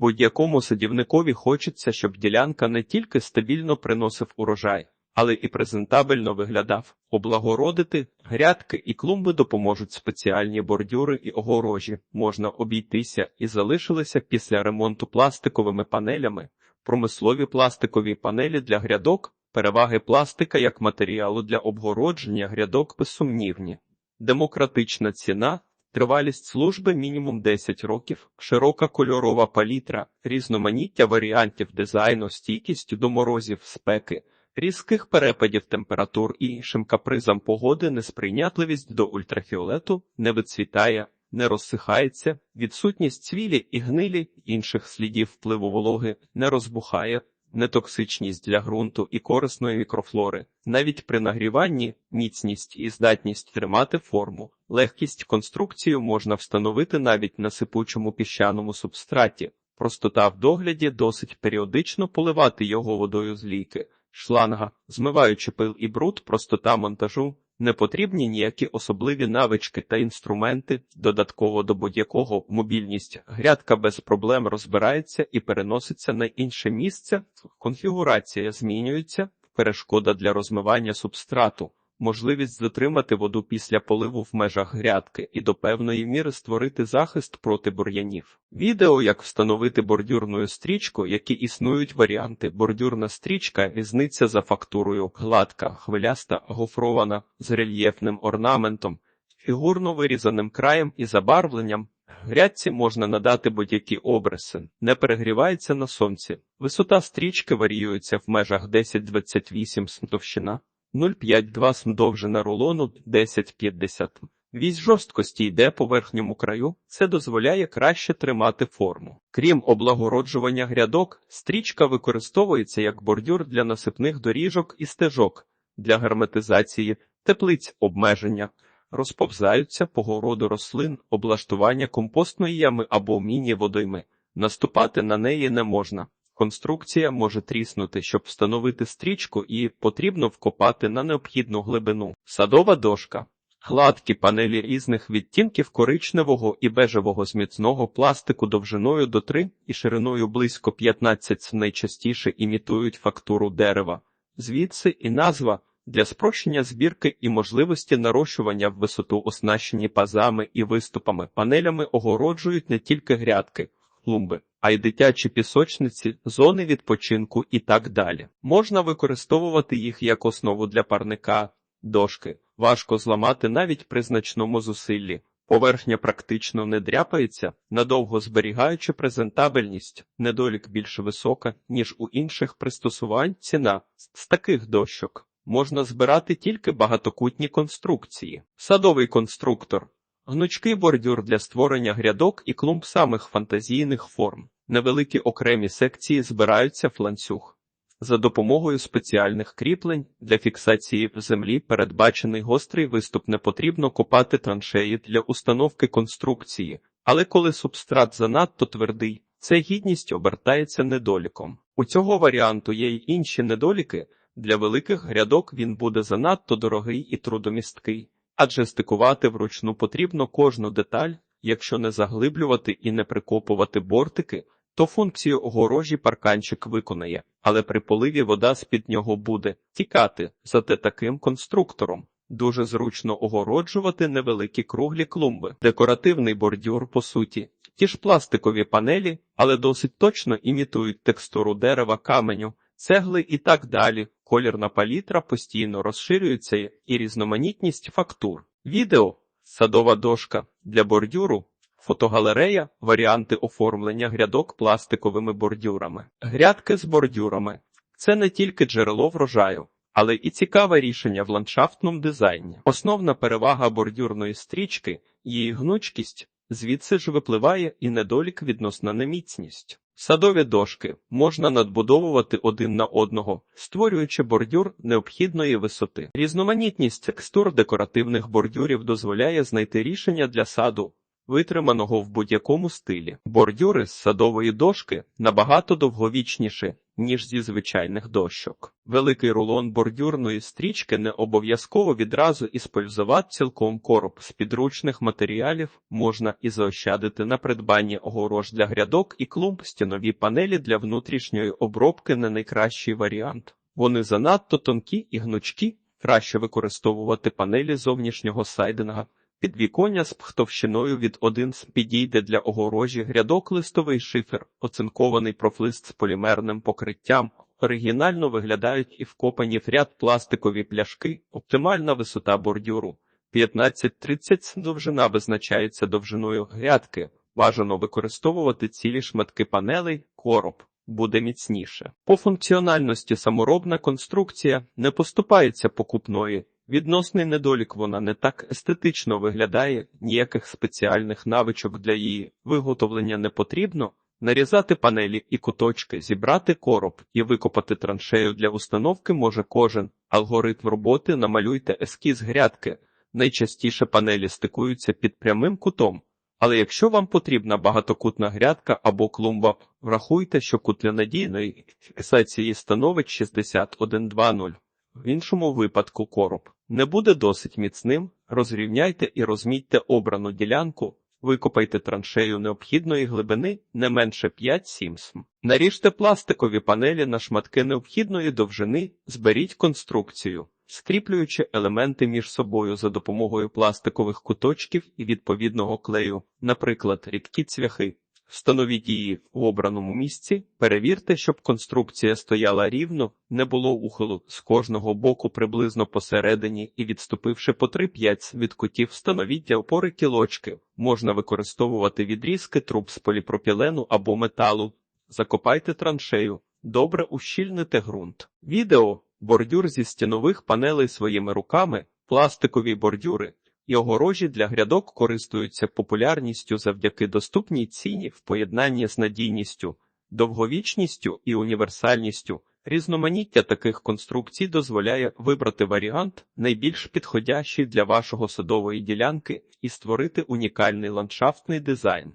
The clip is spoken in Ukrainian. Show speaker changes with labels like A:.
A: Будь-якому садівникові хочеться, щоб ділянка не тільки стабільно приносив урожай, але і презентабельно виглядав. Облагородити грядки і клумби допоможуть спеціальні бордюри і огорожі. Можна обійтися і залишилися після ремонту пластиковими панелями. Промислові пластикові панелі для грядок, переваги пластика як матеріалу для обгородження грядок безсумнівні. Демократична ціна, тривалість служби мінімум 10 років, широка кольорова палітра, різноманіття варіантів дизайну, стійкість до морозів, спеки, різких перепадів температур і іншим капризам погоди, несприйнятливість до ультрафіолету, не вицвітає, не розсихається, відсутність цвілі і гнилі, інших слідів впливу вологи, не розбухає, нетоксичність для ґрунту і корисної мікрофлори, навіть при нагріванні, міцність і здатність тримати форму, легкість конструкцію можна встановити навіть на сипучому піщаному субстраті, простота в догляді досить періодично поливати його водою з ліки, шланга, змиваючи пил і бруд, простота монтажу. Не потрібні ніякі особливі навички та інструменти, додатково до будь-якого мобільність. Грядка без проблем розбирається і переноситься на інше місце, конфігурація змінюється, перешкода для розмивання субстрату, можливість затримати воду після поливу в межах грядки і до певної міри створити захист проти бур'янів. Відео, як встановити бордюрну стрічку, які існують варіанти. Бордюрна стрічка різниця за фактурою, гладка, хвиляста, гофрована з рельєфним орнаментом, фігурно вирізаним краєм і забарвленням. Грядці можна надати будь-які обриси, не перегрівається на сонці. Висота стрічки варіюється в межах 10-28 см товщина, 0,5-2 см довжина рулону 10-50 Вісь жорсткості йде по верхньому краю, це дозволяє краще тримати форму. Крім облагороджування грядок, стрічка використовується як бордюр для насипних доріжок і стежок, для герметизації, теплиць обмеження, розповзаються по городу рослин, облаштування компостної ями або міні-водойми. Наступати на неї не можна. Конструкція може тріснути, щоб встановити стрічку, і потрібно вкопати на необхідну глибину. Садова дошка. Гладкі панелі різних відтінків коричневого і бежевого з міцного пластику довжиною до 3 і шириною близько 15 найчастіше імітують фактуру дерева. Звідси і назва для спрощення збірки і можливості нарощування в висоту оснащені пазами і виступами. Панелями огороджують не тільки грядки, клумби, а й дитячі пісочниці, зони відпочинку і так далі. Можна використовувати їх як основу для парника, дошки. Важко зламати навіть при значному зусиллі. Поверхня практично не дряпається, надовго зберігаючи презентабельність, недолік більш висока, ніж у інших пристосувань. Ціна з таких дощок можна збирати тільки багатокутні конструкції. Садовий конструктор, гнучкий бордюр для створення грядок і клумб самих фантазійних форм. Невеликі окремі секції збираються в ланцюг. За допомогою спеціальних кріплень для фіксації в землі передбачений гострий виступ не потрібно копати траншеї для установки конструкції, але коли субстрат занадто твердий, ця гідність обертається недоліком. У цього варіанту є й інші недоліки. Для великих грядок він буде занадто дорогий і трудомісткий, адже стикувати вручну потрібно кожну деталь, якщо не заглиблювати і не прикопувати бортики то функцію огорожі парканчик виконає, але при поливі вода з-під нього буде тікати, зате таким конструктором. Дуже зручно огороджувати невеликі круглі клумби, декоративний бордюр, по суті, ті ж пластикові панелі, але досить точно імітують текстуру дерева, каменю, цегли і так далі. Колірна палітра постійно розширюється і різноманітність фактур. Відео, садова дошка для бордюру, Фотогалерея варіанти оформлення грядок пластиковими бордюрами. Грядки з бордюрами це не тільки джерело врожаю, але і цікаве рішення в ландшафтному дизайні. Основна перевага бордюрної стрічки її гнучкість, звідси ж випливає і недолік відносна неміцність. Садові дошки можна надбудовувати один на одного, створюючи бордюр необхідної висоти. Різноманітність текстур декоративних бордюрів дозволяє знайти рішення для саду витриманого в будь-якому стилі. Бордюри з садової дошки набагато довговічніші, ніж зі звичайних дощок. Великий рулон бордюрної стрічки не обов'язково відразу іспользувати цілком короб. З підручних матеріалів можна і заощадити на придбанні огорож для грядок і клумб стінові панелі для внутрішньої обробки не найкращий варіант. Вони занадто тонкі і гнучкі, краще використовувати панелі зовнішнього сайдинга. Підвіконня з товщиною від 1 с підійде для огорожі грядок листовий шифер, оцинкований профлист з полімерним покриттям. Оригінально виглядають і вкопані в ряд пластикові пляшки, оптимальна висота бордюру. 15-30 довжина визначається довжиною грядки. Бажано використовувати цілі шматки панелей, короб. Буде міцніше. По функціональності саморобна конструкція не поступається покупної. Відносний недолік вона не так естетично виглядає, ніяких спеціальних навичок для її виготовлення не потрібно. Нарізати панелі і куточки, зібрати короб і викопати траншею для установки може кожен. Алгоритм роботи намалюйте ескіз грядки. Найчастіше панелі стикуються під прямим кутом. Але якщо вам потрібна багатокутна грядка або клумба, врахуйте, що кут для надійної фіксації становить 61,20. В іншому випадку короб не буде досить міцним, розрівняйте і розмітьте обрану ділянку, викопайте траншею необхідної глибини не менше 5-7 см. Наріжте пластикові панелі на шматки необхідної довжини, зберіть конструкцію, скріплюючи елементи між собою за допомогою пластикових куточків і відповідного клею, наприклад, рідкі цвяхи. Встановіть її в обраному місці, перевірте, щоб конструкція стояла рівно, не було ухилу з кожного боку приблизно посередині і відступивши по 3-5 від кутів, встановіть для опори кілочки. Можна використовувати відрізки труб з поліпропілену або металу. Закопайте траншею, добре ущільните ґрунт. Відео бордюр зі стінових панелей своїми руками, пластикові бордюри. І огорожі для грядок користуються популярністю завдяки доступній ціні в поєднанні з надійністю, довговічністю і універсальністю. Різноманіття таких конструкцій дозволяє вибрати варіант найбільш підходящий для вашого садової ділянки і створити унікальний ландшафтний дизайн.